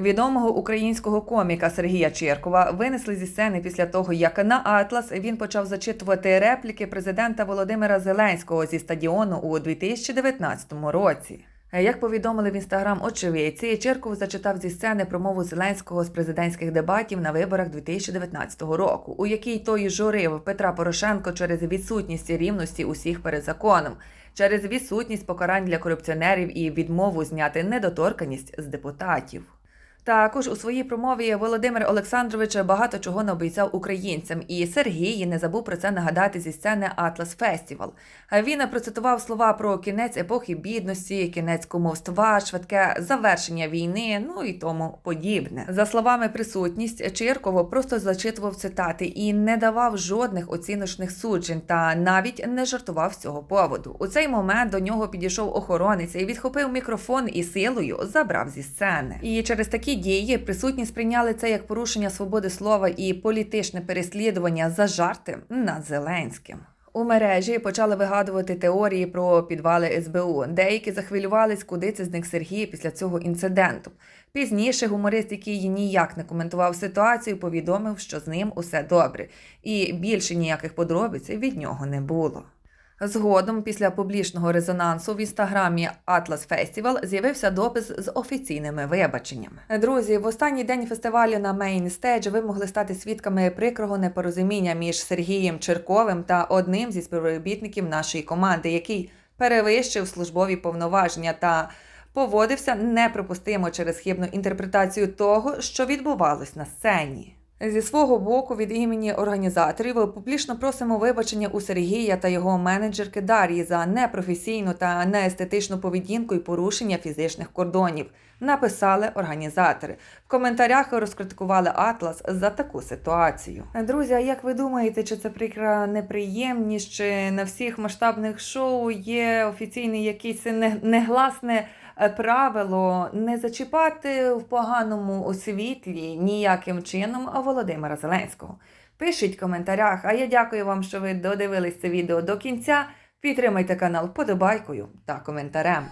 Відомого українського коміка Сергія Чиркова винесли зі сцени після того, як на Атлас він почав зачитувати репліки президента Володимира Зеленського зі стадіону у 2019 році. Як повідомили в інстаграм очевидці, Чирков зачитав зі сцени промову Зеленського з президентських дебатів на виборах 2019 року, у якій той журив Петра Порошенко через відсутність рівності усіх перед законом, через відсутність покарань для корупціонерів і відмову зняти недоторканість з депутатів. Також у своїй промові Володимир Олександрович багато чого наобіцяв українцям, і Сергій не забув про це нагадати зі сцени Атлас Фестівал. Він процитував слова про кінець епохи бідності, кінець кумовства, швидке завершення війни, ну і тому подібне. За словами присутність, Чирково просто зачитував цитати і не давав жодних оціночних суджень, та навіть не жартував з цього поводу. У цей момент до нього підійшов охоронець і відхопив мікрофон і силою забрав зі сцени. І через такі дії присутні сприйняли це як порушення свободи слова і політичне переслідування за жарти над Зеленським. У мережі почали вигадувати теорії про підвали СБУ. Деякі захвилювались, куди це зник Сергій після цього інциденту. Пізніше гуморист, який ніяк не коментував ситуацію, повідомив, що з ним усе добре, і більше ніяких подробиць від нього не було. Згодом, після публічного резонансу в інстаграмі Atlas Festival з'явився допис з офіційними вибаченнями. Друзі, в останній день фестивалю на Stage ви могли стати свідками прикрого непорозуміння між Сергієм Черковим та одним зі співробітників нашої команди, який перевищив службові повноваження та поводився неприпустимо через хибну інтерпретацію того, що відбувалось на сцені. Зі свого боку, від імені організаторів публічно просимо вибачення у Сергія та його менеджерки Дар'ї за непрофесійну та неестетичну поведінку і порушення фізичних кордонів. Написали організатори. В коментарях розкритикували Атлас за таку ситуацію. Друзі, а як ви думаєте, чи це прикра неприємність, чи на всіх масштабних шоу є офіційне якесь негласне е, правило не зачіпати в поганому світлі ніяким чином Володимира Зеленського. Пишіть в коментарях, а я дякую вам, що ви додивились це відео до кінця. Підтримайте канал подобайкою та коментарем.